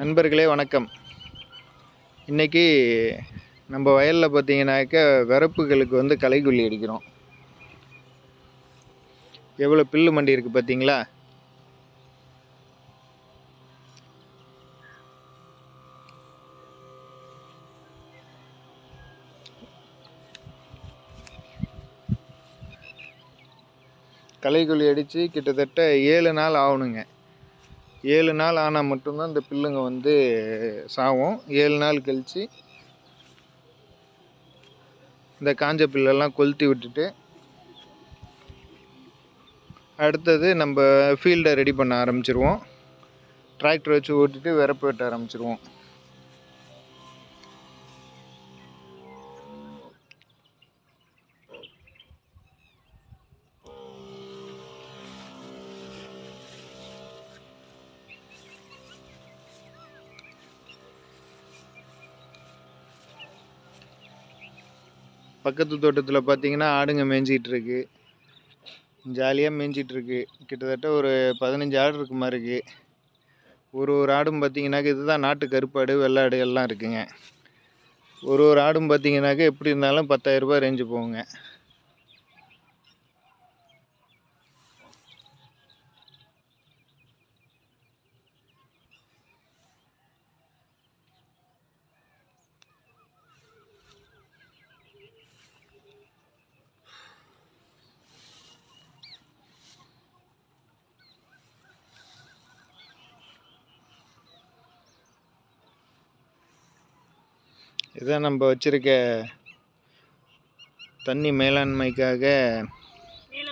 நண்பர்களே வணக்கம். இன்றைக்கி நம்ம வயலில் பார்த்தீங்கன்னாக்க வரப்புகளுக்கு வந்து களைக்கொல்லி அடிக்கிறோம். எவ்வளோ பில்லு மண்டி இருக்குது பார்த்தீங்களா களைக்கொல்லி அடித்து கிட்டத்தட்ட ஏழு நாள் ஆகணுங்க. ஏழு நாள் ஆனால் மட்டும்தான் இந்த பில்லுங்க வந்து சாவும். ஏழு நாள் கழித்து இந்த காஞ்ச பில்லெல்லாம் கொளுத்தி விட்டுட்டு அடுத்தது நம்ம ஃபீல்டை ரெடி பண்ண ஆரம்பிச்சிருவோம். டிராக்டர் வச்சு ஓட்டிட்டு விரப்பு வெட்ட ஆரம்பிச்சிருவோம். பக்கத்து தோட்டத்தில் பார்த்தீங்கன்னா ஆடுங்க மேய்ஞ்சிகிட்ருக்கு ஜாலியாக மேய்ஞ்சிட்டுருக்கு கிட்டத்தட்ட ஒரு பதினஞ்சு ஆடு இருக்கு. மாதிரி இருக்குது ஒரு ஒரு ஆடும் பார்த்தீங்கன்னாக்க இதுதான் நாட்டு கருப்பாடு வெள்ளாடு எல்லாம் இருக்குங்க. ஒரு ஒரு ஆடும் பார்த்தீங்கன்னாக்க எப்படி இருந்தாலும் பத்தாயிரரூபா ரேஞ்சு போகுங்க. இதான் நம்ம வச்சுருக்க தண்ணி மேலாண்மைக்காக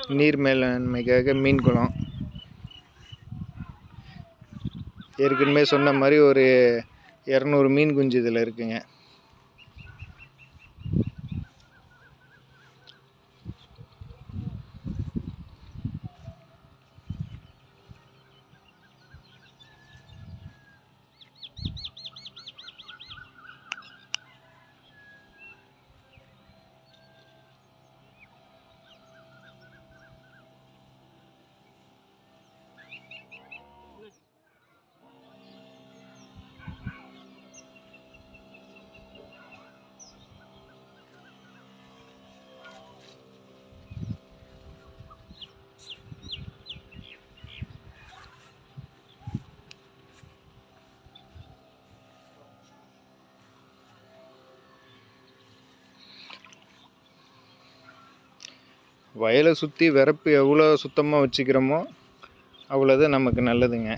நீர் மேலாண்மைக்காக மீன் குளம். ஏற்கனவே சொன்ன மாதிரி ஒரு இரநூறு மீன் குஞ்சு இதில் இருக்குங்க. வயலை சுற்றி வரப்பு எவ்வளோ சுத்தமாக வச்சுக்கிறோமோ அவ்வளோது நமக்கு நல்லதுங்க.